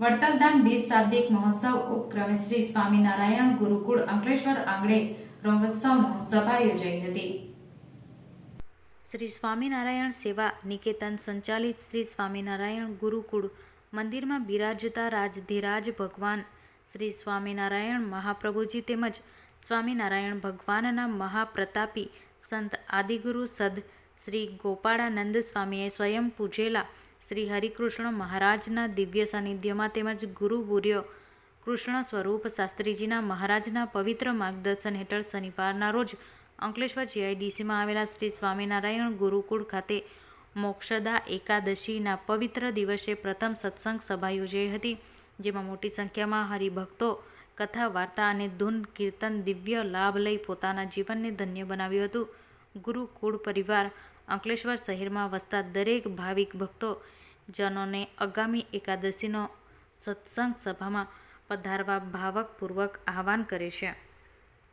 વડતાલધામ બીજ શાબ્દિક મહોત્સવ ઉપક્રમે શ્રી સ્વામિનારાયણ ગુરુકુળ અંકલેશ્વર આંગણે રંગોત્સવનો સભા યોજાઈ હતી. શ્રી સ્વામિનારાયણ સેવા નિકેતન સંચાલિત શ્રી સ્વામિનારાયણ ગુરુકુળ મંદિરમાં બિરાજતા રાજધિરાજ ભગવાન શ્રી સ્વામિનારાયણ મહાપ્રભુજી તેમજ સ્વામિનારાયણ ભગવાનના મહાપ્રતાપી સંત આદિગુરુ સદ શ્રી ગોપાળાનંદ સ્વામીએ સ્વયં પૂજેલા શ્રી હરિકૃષ્ણ મહારાજના દિવ્ય સાનિધ્યમાં તેમજ ગુરુ બુર્ય કૃષ્ણ સ્વરૂપ શાસ્ત્રીજીના મહારાજના પવિત્ર માર્ગદર્શન હેઠળ શનિવારના રોજ અંકલેશ્વર જીઆઈડીસીમાં આવેલા શ્રી સ્વામિનારાયણ ગુરુકુળ ખાતે મોક્ષદા એકાદશીના પવિત્ર દિવસે પ્રથમ સત્સંગ સભા યોજાઈ હતી, જેમાં મોટી સંખ્યામાં હરિભક્તો, કથા, વાર્તા અને ધૂન, કીર્તન, દિવ્ય લાભ લઈ પોતાના જીવનને ધન્ય બનાવ્યું હતું. ગુરુકુળ પરિવાર અંકલેશ્વર શહેરમાં વસતા દરેક ભાવિક ભક્તો જનોને આગામી એકાદશીનો સત્સંગ સભામાં પધારવા ભાવકપૂર્વક આહવાન કરે છે.